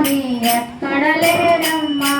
స్వామి ఎక్కడ లేడమ్మా